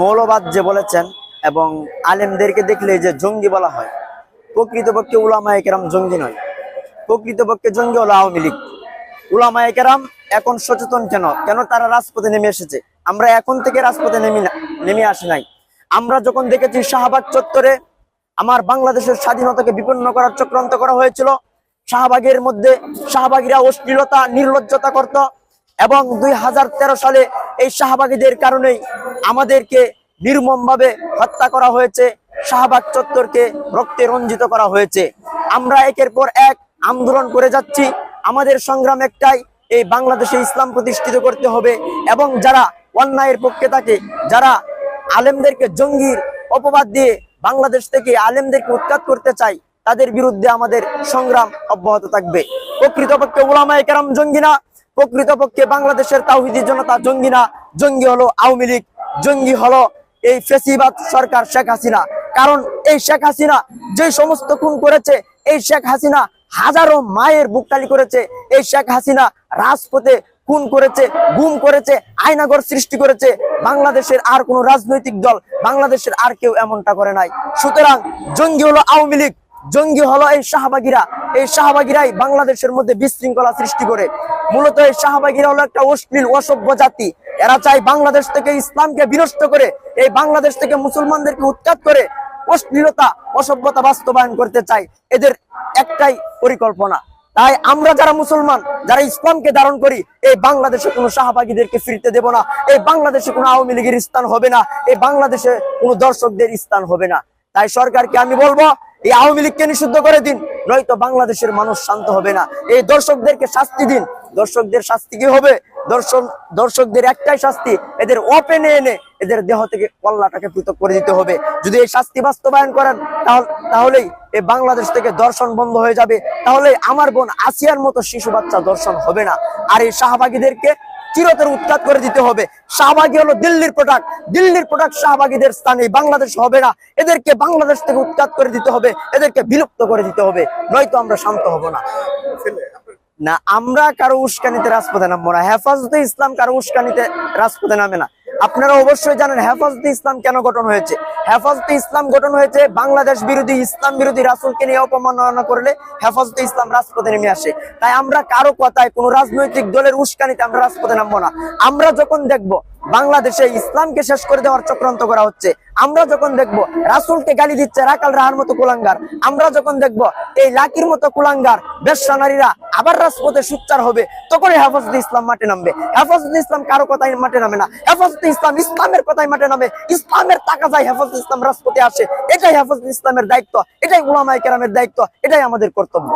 মৌলবাদ যে বলেছেন এবং আলেমদেরকে দেখলে যে জঙ্গি বলা হয়, প্রকৃতপক্ষে উলামায়ে কেরাম জঙ্গি নয়। প্রকৃতপক্ষে জঙ্গি হলো আওয়ামী লীগ। উলামায়ে কেরাম এখন সচেতন কেন? কেন তারা রাজপথে নেমে এসেছে? আমরা এখন থেকে রাজপথে নেমে নেমে আসি নাই। আমরা যখন দেখেছি শাহবাগ চত্বরে আমার বাংলাদেশের স্বাধীনতাকে বিপন্ন করার চক্রান্ত করা হয়েছিল, শাহবাগের মধ্যে শাহবাগীরা অশ্লীলতা, নির্লজ্জতা করত এবং দুই হাজার তেরো সালে এই শাহবাগীদের কারণেই আমাদেরকে নির্মমভাবে হত্যা করা হয়েছে, শাহবাগ চত্বরকে রক্তে রঞ্জিত করা হয়েছে। আমরা একের পর এক আন্দোলন করে যাচ্ছি। আমাদের সংগ্রাম একটাই, এই বাংলাদেশে ইসলাম প্রতিষ্ঠিত করতে হবে এবং যারা অন্যায়ের পক্ষে থাকে, যারা আলেমদেরকে জঙ্গির অপবাদ দিয়ে বাংলাদেশ থেকে আলেমদেরকে উৎখাত করতে চাই তাদের বিরুদ্ধে আমাদের সংগ্রাম অব্যাহত থাকবে। প্রকৃতপক্ষে ওলামায়ে কেরাম জঙ্গি না প্রকৃতপক্ষে বাংলাদেশের তাওহিদি জনতা জঙ্গি না। জঙ্গি হলো আওয়ামী লীগ, জঙ্গি হলো এই ফেসিবাদ সরকার শেখ হাসিনা। কারণ এই শেখ হাসিনা যে সমস্ত খুন করেছে, এই শেখ হাসিনা হাজারো মায়ের বুকটালি করেছে। এই শেখ হাসিনা রাজপথে খুন করেছে, গুম করেছে আয়নাগর সৃষ্টি করেছে। বাংলাদেশের আর কোনো রাজনৈতিক দল বাংলাদেশের আর কেউ এমনটা করে নাই। সুতরাং জঙ্গি হলো আওয়ামী লীগ। জঙ্গি হলো এই শাহবাগীরা। এই শাহবাগীরাই বাংলাদেশের মধ্যে বিশৃঙ্খলা সৃষ্টি করে। মূলত এই শাহবাগীরা হলো একটা অশ্লীল, অসভ্য জাতি। এরা চাই বাংলাদেশ থেকে ইসলামকে বিনষ্ট করে, এই বাংলাদেশ থেকে মুসলমানদেরকে উৎখাত করে অশ্লীলতা, অসভ্যতা বাস্তবায়ন করতে চাই এদের একটাই পরিকল্পনা। তাই আমরা যারা মুসলমান, যারা ইসলামকে ধারণ করি, এই বাংলাদেশে কোনো শাহবাগীদেরকে ফিরতে দেব না। এই বাংলাদেশে কোনো আওয়ামী লীগের স্থান হবে না। এই বাংলাদেশে কোনো দর্শকদের স্থান হবে না। তাই সরকারকে আমি বলব এই আওয়ামী লীগকে নিষিদ্ধ করে দিন, নয়তো বাংলাদেশের মানুষ শান্ত হবে না। এই দর্শকদেরকে শাস্তি দিন। দর্শকদের শাস্তি কি হবে? দর্শন, দর্শকদের একটাই শাস্তি, এদের ওপেনে এনে এদের দেহ থেকে কল্লাটাকে পৃথক করে দিতে হবে। যদি এই শাস্তি বাস্তবায়ন করেন, তাহলে- তাহলেই এই বাংলাদেশ থেকে দর্শন বন্ধ হয়ে যাবে। তাহলে আমার বোন আসিয়ার মতো শিশু বাচ্চা দর্শন হবে না। আর এই শাহবাগীদেরকে চিরতর উৎখাত করে দিতে হবে। শাহবাগি হলো দিল্লির প্রোডাক্ট দিল্লির প্রোডাক্ট শাহবাগীদের স্থানে বাংলাদেশ হবে না। এদেরকে বাংলাদেশ থেকে উৎখাত করে দিতে হবে, এদেরকে বিলুপ্ত করে দিতে হবে। নয়তো আমরা শান্ত হব না। না, আমরা কারও উস্কানিতে রাজপথে নামবো না। হেফাজতে ইসলাম কারও উস্কানিতে রাজপথে নামে না। আপনারা অবশ্যই জানেন হেফাজতে ইসলাম কেন গঠন হয়েছে। হেফাজতে ইসলাম গঠন হয়েছে, বাংলাদেশ বিরোধী, ইসলাম বিরোধী রাসুলকে নিয়ে অপমাননা করলে হেফাজতে ইসলাম রাজপথে নেমে আসে। তাই আমরা কারও কথায় কোনো রাজনৈতিক দলের উস্কানিতে আমরা রাজপথে নামবো না। আমরা যখন দেখব বাংলাদেশে ইসলামকে শেষ করে দেওয়ার চক্রান্ত করা হচ্ছে। আমরা যখন দেখব রাসুলকে গালি দিচ্ছে রাকাল রাহার মতো কুলাঙ্গার, আমরা যখন দেখব এই লাকির মতো কুলাঙ্গার বেশ্যা নারীরা আবার রাজপথে সুচ্চার হবে, তখনই হেফাজতে ইসলাম মাঠে নামবে। হেফাজতে ইসলাম কারও কথাই মাঠে নামে না। হেফাজতে ইসলাম ইসলামের কথাই মাঠে নামে। ইসলামের টাকা যায় হেফাজতে ইসলাম রাজপথে আসে। এটাই হেফাজতে ইসলামের দায়িত্ব। এটাই উলামায়ে কেরামের দায়িত্ব। এটাই আমাদের কর্তব্য।